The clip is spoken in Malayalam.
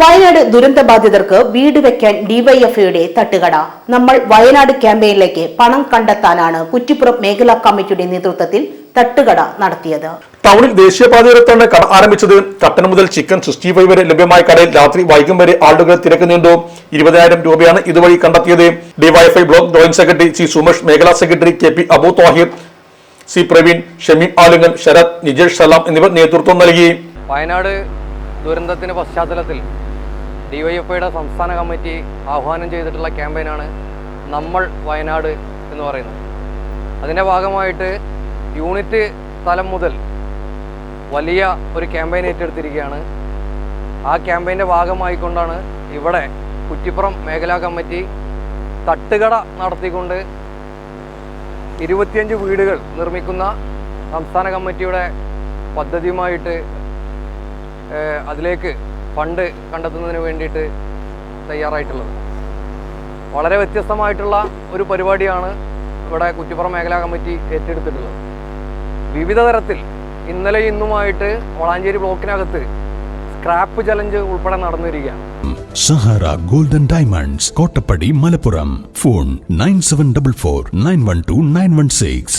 വയനാട് ദുരന്ത ബാധിതർക്ക് വീട് വെക്കാൻ ഡിവൈഎഫ്ഐയുടെ തട്ടുകട. നമ്മൾ വയനാട് ക്യാമ്പയിനിലേക്ക് പണം കണ്ടെത്താനാണ് കുറ്റിപ്പുറം മേഖലാ കമ്മിറ്റിയുടെ നേതൃത്വത്തിൽ തട്ടുകട നടത്തിയത്. ടൗണിൽ ദേശീയപാതയോരത്താണ് കട ആരംഭിച്ചത് കട്ടൻ മുതൽ ചിക്കൻ സിക്സ്റ്റി ഫൈവ് വരെ ലഭ്യമായ കടയിൽ രാത്രി വൈകും വരെ ആളുകൾ തിരക്ക് നീണ്ടു. ഇരുപതിനായിരം രൂപയാണ് ഇതുവഴി കണ്ടെത്തിയത്. DYFI block joint secretary C Sumesh മേഖലാ secretary K P Abu Thahir C Praveen Shameem Alungal Sarath Nijesh Salam എന്നിവർ നേതൃത്വം നൽകി. വയനാട് ദുരന്തത്തിന്റെ പശ്ചാത്തലത്തിൽ ഡിവൈഎഫ്ഐയുടെ സംസ്ഥാന കമ്മിറ്റി ആഹ്വാനം ചെയ്തിട്ടുള്ള ക്യാമ്പയിനാണ് നമ്മൾ വയനാട് എന്ന് പറയുന്നത്. അതിന്റെ ഭാഗമായിട്ട് യൂണിറ്റ് തലം മുതൽ വലിയ ഒരു ക്യാമ്പയിൻ ഏറ്റെടുത്തിരിക്കുകയാണ്. ആ ക്യാമ്പയിന്റെ ഭാഗമായിക്കൊണ്ടാണ് ഇവിടെ കുറ്റിപ്പുറം മേഖലാ കമ്മിറ്റി തട്ടുകട നടത്തിക്കൊണ്ട് ഇരുപത്തിയഞ്ച് വീടുകൾ നിർമ്മിക്കുന്ന സംസ്ഥാന കമ്മിറ്റിയുടെ പദ്ധതിയുമായിട്ട് അതിലേക്ക് ഫണ്ട് കണ്ടെത്തുന്നതിന് വേണ്ടിയിട്ട് തയ്യാറായിട്ടുള്ളത്. വളരെ വ്യത്യസ്തമായിട്ടുള്ള ഒരു പരിപാടിയാണ് ഇവിടെ കുറ്റിപ്പുറം മേഖലാ കമ്മിറ്റി ഏറ്റെടുത്തിട്ടുള്ളത്. വിവിധ തരത്തിൽ ഇന്നലെ ഇന്നുമായിട്ട് വളാഞ്ചേരി ബ്ലോക്കിനകത്ത് സ്ക്രാപ്പ് ചലഞ്ച് ഉൾപ്പെടെ നടന്നിരിക്കുകയാണ്. Sahara golden diamonds Kottappadi Malappuram. Phone nine seven double four nine one two nine one six.